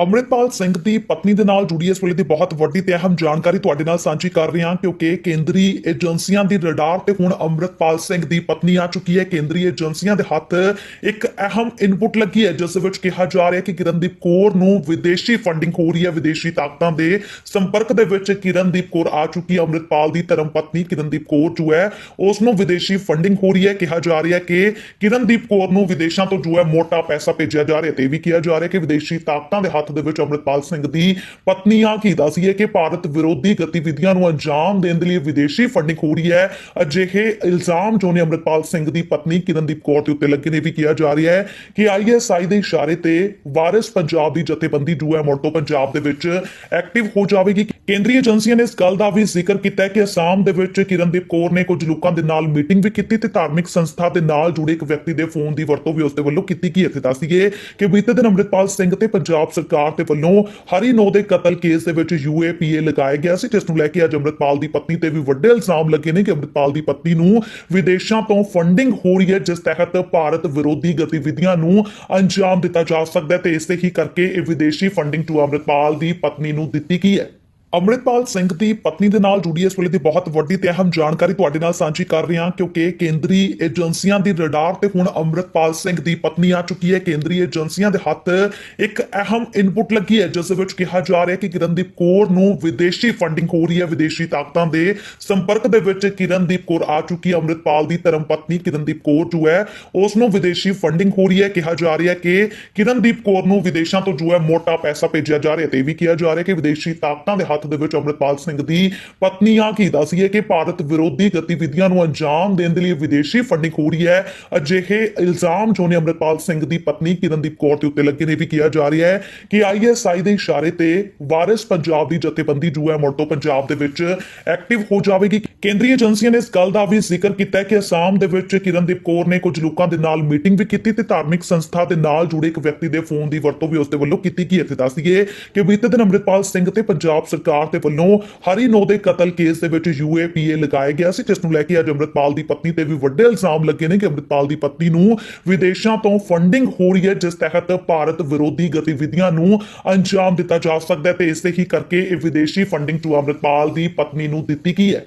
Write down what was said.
ਅੰਮ੍ਰਿਤਪਾਲ ਸਿੰਘ ਦੀ ਪਤਨੀ ਦੇ ਨਾਲ ਜੁੜੀ ਇਸ ਵੇਲੇ ਦੀ ਬਹੁਤ ਵੱਡੀ ਤੇ ਅਹਿਮ ਜਾਣਕਾਰੀ ਤੁਹਾਡੇ ਨਾਲ ਸਾਂਝੀ ਕਰ ਰਹੇ ਹਾਂ, ਕਿਉਂਕਿ ਕੇਂਦਰੀ ਏਜੰਸੀਆਂ ਦੀ ਰਡਾਰ ਤੇ ਹੁਣ ਅੰਮ੍ਰਿਤਪਾਲ ਸਿੰਘ ਦੀ ਪਤਨੀ ਆ ਚੁੱਕੀ ਹੈ। ਕੇਂਦਰੀ ਏਜੰਸੀਆਂ ਦੇ ਹੱਥ ਇੱਕ ਅਹਿਮ ਇਨਪੁਟ ਲੱਗੀ ਹੈ, ਜਿਸ ਵਿੱਚ ਕਿਹਾ ਜਾ ਰਿਹਾ ਕਿ ਕਿਰਨਦੀਪ ਕੌਰ ਨੂੰ ਵਿਦੇਸ਼ੀ ਫੰਡਿੰਗ ਹੋ ਰਹੀ ਹੈ, ਵਿਦੇਸ਼ੀ ਤਾਕਤਾਂ ਦੇ ਸੰਪਰਕ ਦੇ ਵਿੱਚ ਕਿਰਨਦੀਪ ਕੌਰ ਆ ਚੁੱਕੀ ਹੈ। ਅੰਮ੍ਰਿਤਪਾਲ ਦੀ ਧਰਮ ਪਤਨੀ ਕਿਰਨਦੀਪ ਕੌਰ ਜੋ ਹੈ, ਉਸ ਨੂੰ ਵਿਦੇਸ਼ੀ ਫੰਡਿੰਗ ਹੋ ਰਹੀ ਹੈ। ਕਿਹਾ ਜਾ ਰਿਹਾ ਕਿ ਕਿਰਨਦੀਪ ਕੌਰ ਨੂੰ ਵਿਦੇਸ਼ਾਂ ਤੋਂ ਜੋ ਹੈ ਮੋਟਾ ਪੈਸਾ ਭੇਜਿਆ ਜਾ ਰਿਹਾ ਤੇ ਇਹ ਵੀ ਕਿਹਾ ਜਾ ਰਿਹਾ ਕਿ ਵਿਦੇਸ਼ੀ ਤਾਕਤਾਂ ਦੇ ਹੱਥ ਦੇ ਵਿੱਚ ਅੰਮ੍ਰਿਤਪਾਲ ਸਿੰਘ ਦੀ ਪਤਨੀ ਆ ਕੀ ਦੱਸੀ ਹੈ ਕਿ ਭਾਰਤ ਵਿਰੋਧੀ ਗਤੀਵਿਧੀਆਂ ਨੂੰ ਅੰਜਾਮ ਦੇਣ ਦੇ ਲਈ ਵਿਦੇਸ਼ੀ ਫੰਡਿੰਗ ਹੋ ਰਹੀ ਹੈ। ਅਜਿਹੇ ਇਲਜ਼ਾਮ ਜੋ ਨੇ ਅੰਮ੍ਰਿਤਪਾਲ ਸਿੰਘ ਦੀ ਪਤਨੀ ਕਿਰਨਦੀਪ ਕੌਰ ਦੇ ਉੱਤੇ ਲੱਗੇ ਨੇ ਵੀ ਕਿਹਾ ਜਾ ਰਿਹਾ ਹੈ ਕਿ ਆਈਐਸਆਈ ਦੇ ਇਸ਼ਾਰੇ ਤੇ ਵਾਰਿਸ ਪੰਜਾਬ ਦੀ ਜਥੇਬੰਦੀ ਜੋ ਹੈ ਮੋਟੋ ਪੰਜਾਬ ਦੇ ਵਿੱਚ ਐਕਟਿਵ ਹੋ ਜਾਵੇਗੀ। ਕੇਂਦਰੀ ਏਜੰਸੀਆਂ ਨੇ ਇਸ ਗੱਲ ਦਾ ਵੀ ਜ਼ਿਕਰ ਕੀਤਾ ਹੈ ਕਿ ਅਸਾਮ ਦੇ ਵਿੱਚ ਕਿਰਨਦੀਪ ਕੌਰ ਨੇ ਕੁਝ ਲੋਕਾਂ ਦੇ ਨਾਲ ਮੀਟਿੰਗ ਵੀ ਕੀਤੀ ਤੇ ਧਾਰਮਿਕ ਸੰਸਥਾ ਦੇ ਨਾਲ ਜੁੜੇ ਇੱਕ ਵਿਅਕਤੀ ਦੇ ਫੋਨ ਦੀ ਵਰਤੋਂ ਵੀ ਉਸ ਦੇ ਵੱਲੋਂ ਕੀਤੀ ਗਈ ਇੱਥੇ ਦੱਸੀਏ ਕਿ ਬੀਤੇ ਦਿਨ ਅੰਮ੍ਰਿਤਪਾਲ ਸਿੰਘ ਤੇ ਪੰਜਾਬ ਸਰਕਾਰ ਦੇ ਵੱਲੋਂ ਹਰੀ ਦੇ ਕਤਲ ਕੇਸ ਦੇ ਵਿੱਚ ਯੂਏਪੀਏ ਲਗਾਇਆ ਗਿਆ ਸੀ, ਜਿਸ ਨੂੰ ਲੈ ਕੇ ਅੱਜ ਅੰਮ੍ਰਿਤਪਾਲ ਦੀ ਪਤਨੀ ਤੇ ਵੀ ਵੱਡੇ ਇਲਜ਼ਾਮ ਲੱਗੇ ਨੇ ਕਿ ਅੰਮ੍ਰਿਤਪਾਲ ਦੀ ਪਤਨੀ ਨੂੰ ਵਿਦੇਸ਼ਾਂ ਤੋਂ ਫੰਡਿੰਗ ਹੋ ਰਹੀ ਹੈ, ਜਿਸ ਤਹਿਤ ਭਾਰਤ ਵਿਰੋਧੀ ਗਤੀਵਿਧੀਆਂ ਨੂੰ ਅੰਜਾਮ ਦਿੱਤਾ ਜਾ ਸਕਦਾ ਹੈ ਤੇ ਇਸੇ ਹੀ ਕਰਕੇ ਇਹ ਵਿਦੇਸ਼ੀ ਫੰਡਿੰਗ ਟੂ ਅੰਮ੍ਰਿਤਪਾਲ ਦੀ ਪਤਨੀ ਨੂੰ ਦਿੱਤੀ ਗਈ ਹੈ। ਅੰਮ੍ਰਿਤਪਾਲ ਸਿੰਘ ਦੀ ਪਤਨੀ ਦੇ ਨਾਲ ਜੁੜੀ ਇਸ ਵੇਲੇ ਦੀ ਬਹੁਤ ਵੱਡੀ ਤੇ ਅਹਿਮ ਜਾਣਕਾਰੀ ਤੁਹਾਡੇ ਨਾਲ ਸਾਂਝੀ ਕਰ ਰਹੇ ਹਾਂ, ਕਿਉਂਕਿ ਕੇਂਦਰੀ ਏਜੰਸੀਆਂ ਦੀ ਰਡਾਰ ਤੇ ਹੁਣ ਅੰਮ੍ਰਿਤਪਾਲ ਸਿੰਘ ਦੀ ਪਤਨੀ ਆ ਚੁੱਕੀ ਹੈ। ਕੇਂਦਰੀ ਏਜੰਸੀਆਂ ਦੇ ਹੱਥ ਇੱਕ ਅਹਿਮ ਇਨਪੁਟ ਲੱਗੀ ਹੈ, ਜਿਸ ਵਿੱਚ ਕਿਹਾ ਜਾ ਰਿਹਾ ਹੈ ਕਿ ਕਿਰਨਦੀਪ ਕੌਰ ਨੂੰ ਵਿਦੇਸ਼ੀ ਫੰਡਿੰਗ ਹੋ ਰਹੀ ਹੈ, ਵਿਦੇਸ਼ੀ ਤਾਕਤਾਂ ਦੇ ਸੰਪਰਕ ਦੇ ਵਿੱਚ ਕਿਰਨਦੀਪ ਕੌਰ ਆ ਚੁੱਕੀ ਹੈ। ਅੰਮ੍ਰਿਤਪਾਲ ਦੀ ਧਰਮ ਪਤਨੀ ਕਿਰਨਦੀਪ ਕੌਰ ਜੋ ਹੈ, ਉਸ ਨੂੰ ਵਿਦੇਸ਼ੀ ਫੰਡਿੰਗ ਹੋ ਰਹੀ ਹੈ। ਕਿਹਾ ਜਾ ਰਿਹਾ ਹੈ ਕਿ ਕਿਰਨਦੀਪ ਕੌਰ ਨੂੰ ਵਿਦੇਸ਼ਾਂ ਤੋਂ ਜੋ ਹੈ ਮੋਟਾ ਪੈਸਾ ਭੇਜਿਆ ਜਾ ਰਿਹਾ ਤੇ ਇਹ ਵੀ ਕਿਹਾ ਜਾ ਰਿਹਾ ਕਿ ਵਿਦੇਸ਼ੀ ਤਾਕਤਾਂ ਦੇ ਹੱਥ ਦੇ ਵਿੱਚ ਅੰਮ੍ਰਿਤਪਾਲ ਸਿੰਘ ਦੀ ਪਤਨੀ ਆ ਕੀ ਦੱਸੀ ਹੈ ਕਿ ਭਾਰਤ ਵਿਰੋਧੀ ਗਤੀਵਿਧੀਆਂ ਨੂੰ ਅੰਜਾਮ ਦੇਣ ਦੇ ਲਈ ਵਿਦੇਸ਼ੀ ਫੰਡਿੰਗ ਹੋ ਰਹੀ ਹੈ। ਅਜਿਹੇ ਇਲਜ਼ਾਮ ਜੋ ਨੇ ਅੰਮ੍ਰਿਤਪਾਲ ਸਿੰਘ ਦੀ ਪਤਨੀ ਕਿਰਨਦੀਪ ਕੌਰ ਦੇ ਉੱਤੇ ਲੱਗੇ ਨੇ ਵੀ ਕਿਹਾ ਜਾ ਰਿਹਾ ਹੈ ਕਿ ਆਈਐਸਆਈ ਦੇ ਇਸ਼ਾਰੇ ਤੇ ਵਾਰਿਸ ਪੰਜਾਬ ਦੀ ਜਥੇਬੰਦੀ ਜੋ ਹੈ ਮੋਟੋ ਪੰਜਾਬ ਦੇ ਵਿੱਚ ਐਕਟਿਵ ਹੋ ਜਾਵੇਗੀ। ਕੇਂਦਰੀ ਏਜੰਸੀਆਂ ਨੇ ਇਸ ਗੱਲ ਦਾ ਵੀ ਜ਼ਿਕਰ ਕੀਤਾ ਹੈ ਕਿ ਅਸਾਮ ਦੇ ਵਿੱਚ ਕਿਰਨਦੀਪ ਕੌਰ ਨੇ ਕੁਝ ਲੋਕਾਂ ਦੇ ਨਾਲ ਮੀਟਿੰਗ ਵੀ ਕੀਤੀ ਤੇ ਧਾਰਮਿਕ ਸੰਸਥਾ ਦੇ ਨਾਲ ਜੁੜੇ ਇੱਕ ਵਿਅਕਤੀ ਦੇ ਫੋਨ ਦੀ ਵਰਤੋਂ ਵੀ ਉਸ ਦੇ ਵੱਲੋਂ ਕੀਤੀ ਗਈ ਇੱਥੇ ਦੱਸੀਏ ਕਿ ਬੀਤੇ ਦਿਨ ਅੰਮ੍ਰਿਤਪਾਲ ਸਿੰਘ ਤੇ ਪੰਜਾਬ ਸਰਕਾਰ ਦੇ ਵੱਲੋਂ ਹਰੀ ਨੋ ਦੇ ਕਤਲ ਕੇਸ ਦੇ ਵਿੱਚ ਯੂਏਪੀਏ ਲਗਾਇਆ ਗਿਆ ਸੀ, ਜਿਸ ਨੂੰ ਲੈ ਕੇ ਅੱਜ ਅੰਮ੍ਰਿਤਪਾਲ ਦੀ ਪਤਨੀ ਤੇ ਵੀ ਵੱਡੇ ਇਲਜ਼ਾਮ ਲੱਗੇ ਨੇ ਕਿ ਅੰਮ੍ਰਿਤਪਾਲ ਦੀ ਪਤਨੀ ਨੂੰ ਵਿਦੇਸ਼ਾਂ ਤੋਂ ਫੰਡਿੰਗ ਹੋ ਰਹੀ ਹੈ, ਜਿਸ ਤਹਿਤ ਭਾਰਤ ਵਿਰੋਧੀ ਗਤੀਵਿਧੀਆਂ ਨੂੰ ਅੰਜਾਮ ਦਿੱਤਾ ਜਾ ਸਕਦਾ ਹੈ ਤੇ ਇਸੇ ਹੀ ਕਰਕੇ ਇਹ ਵਿਦੇਸ਼ੀ ਫੰਡਿੰਗ ਤੋਂ ਅੰਮ੍ਰਿਤਪਾਲ ਦੀ ਪਤਨੀ ਨੂੰ ਦਿੱਤੀ ਗਈ ਹੈ।